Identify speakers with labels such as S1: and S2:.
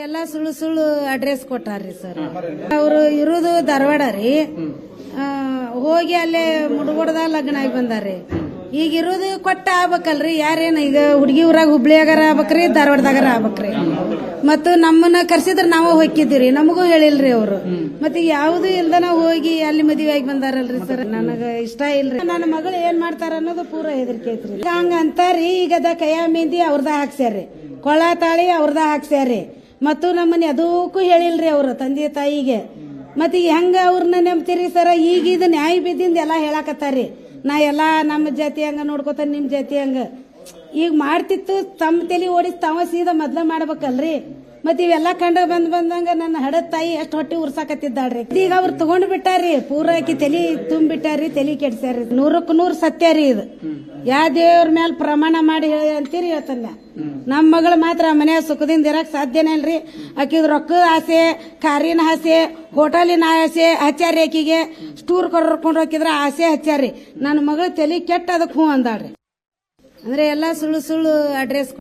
S1: ಎಲ್ಲ ಸುಳ್ಳು ಸುಳ್ಳು ಅಡ್ರೆಸ್ ಕೊಟ್ಟಾರ್ರಿ ಸರ್ ಅವರು ಇರೋದು ಧಾರವಾಡ ರೀ. ಹೋಗಿ ಅಲ್ಲೇ ಮುಡುಗೋಡದ ಲಗ್ನ ಆಗಿ ಬಂದಾರ್ರಿ. ಈಗ ಇರೋದು ಕೊಟ್ಟ ಆಗ್ಬೇಕಲ್ರಿ. ಯಾರೇನು ಈಗ ಹುಡುಗಿ ಊರಾಗ ಹುಬ್ಳಿಯಾಗಾರ ಆಗ್ಬೇಕ್ರಿ, ಧಾರವಾಡದಾಗಾರ ಆಗ್ಬೇಕ್ರಿ. ಮತ್ತು ನಮ್ಮನ್ನ ಕರ್ಸಿದ್ರ ನಾವು ಹೋಗಿದ್ದೀರಿ ನಮಗೂ ಹೇಳಿಲ್ರಿ ಅವರು. ಮತ್ತೆ ಯಾವ್ದು ಇಲ್ದನ ಹೋಗಿ ಅಲ್ಲಿ ಮದುವೆ ಆಗಿ ಬಂದಾರಲ್ರಿ ಸರ್ ನನಗ ಇಷ್ಟ ಇಲ್ರಿ. ನನ್ನ ಮಗಳು ಏನ್ ಮಾಡ್ತಾರ ಅನ್ನೋದು ಪೂರ ಹೆದರಿಕೆ ಐತ್ರಿ. ಹಂಗ ಅಂತಾರಿ ಈಗ ಅದ ಕೈಯ ಮೆಹಂದಿ ಅವ್ರದ ಹಾಕ್ಸ್ಯಾರ್ರಿ. ಕೊಳ ತಾಳಿ ಅವ್ರದ ಹಾಕ್ಸ್ಯಾರ್ರಿ. ಮತ್ತು ನಮ್ಮನ್ನ ಅದಕ್ಕೂ ಹೇಳಿಲ್ರಿ ಅವ್ರ ತಂದೆ ತಾಯಿಗೆ. ಮತ್ತೆ ಹೆಂಗ ಅವ್ರನ್ನ ನೆಮ್ತಿರಿ ಸರ? ಈಗ ಇದು ನ್ಯಾಯ ಬಿದ್ದಿಂದ ಎಲ್ಲಾ ಹೇಳಾಕತ್ತಾರಿ ನಾ ಎಲ್ಲ ನಮ್ಮ ಜಾತಿ ಹಂಗ ನೋಡ್ಕೊತ ನಿಮ್ ಜಾತಿ ಹಂಗ. ಈಗ ಮಾಡ್ತಿತ್ತು ತಮ್ಮ ತಲೆ ಓಡಿಸಿ ತಾವ ಸೀದಾ ಮೊದ್ಲ ಮಾಡ್ಬೇಕಲ್ರಿ? ಮತ್ ಇವೆಲ್ಲ ಕಂಡು ಬಂದ್ ಬಂದಂಗ ನನ್ನ ಹಡದ ತಾಯಿ ಎಷ್ಟು ಹೊಟ್ಟಿ ಉರ್ಸಾಕತ್ತಿದ್ದಾಳ್ರಿ. ಈಗ ಅವ್ರು ತಗೊಂಡ್ ಬಿಟ್ಟಾರಿ ಪೂರಾಕಿ ತಲಿ ತುಂಬಿಟ್ಟಾರಿ, ತಲಿ ಕೆಡ್ಸ್ಯಾರಿ. ನೂರಕ್ ನೂರ್ ಸತ್ಯ ರೀ ಇದು. ಯಾವ ದೇವ್ರ ಮ್ಯಾಲ ಪ್ರಮಾಣ ಮಾಡಿ ಹೇಳಿ ಅಂತೀರಿ ಹೇಳ್ತಾನ ನಮ್ಮ ಮಗಳು ಮಾತ್ರ ಮನೆ ಸುಖದಿಂದ ಇರಕ್ ಸಾಧ್ಯನೇ ಅಲ್ರಿ ಆಕಿದ್ ರೊಕ್ಕದ ಆಸೆ, ಕಾರಿನ ಆಸೆ ಹೋಟೆಲಿನ ಆಸೆ ಹಚ್ಚಾರಿ ಆಕಿಗೆ. ಸ್ಟೂರ್ ಕರ್ಕೊಂಡು ಹೋಗಿದ್ರ ಆಸೆ ಹಚ್ಚಾರಿ ನನ್ನ ಮಗಳು ತಲಿ ಕೆಟ್ಟ ಅದಕ್ಕೆ ಹೂ ಅಂದಾಳ್ರಿ. ಅಂದ್ರೆ ಎಲ್ಲಾ ಸುಳ್ಳು ಸುಳ್ಳು ಅಡ್ರೆಸ್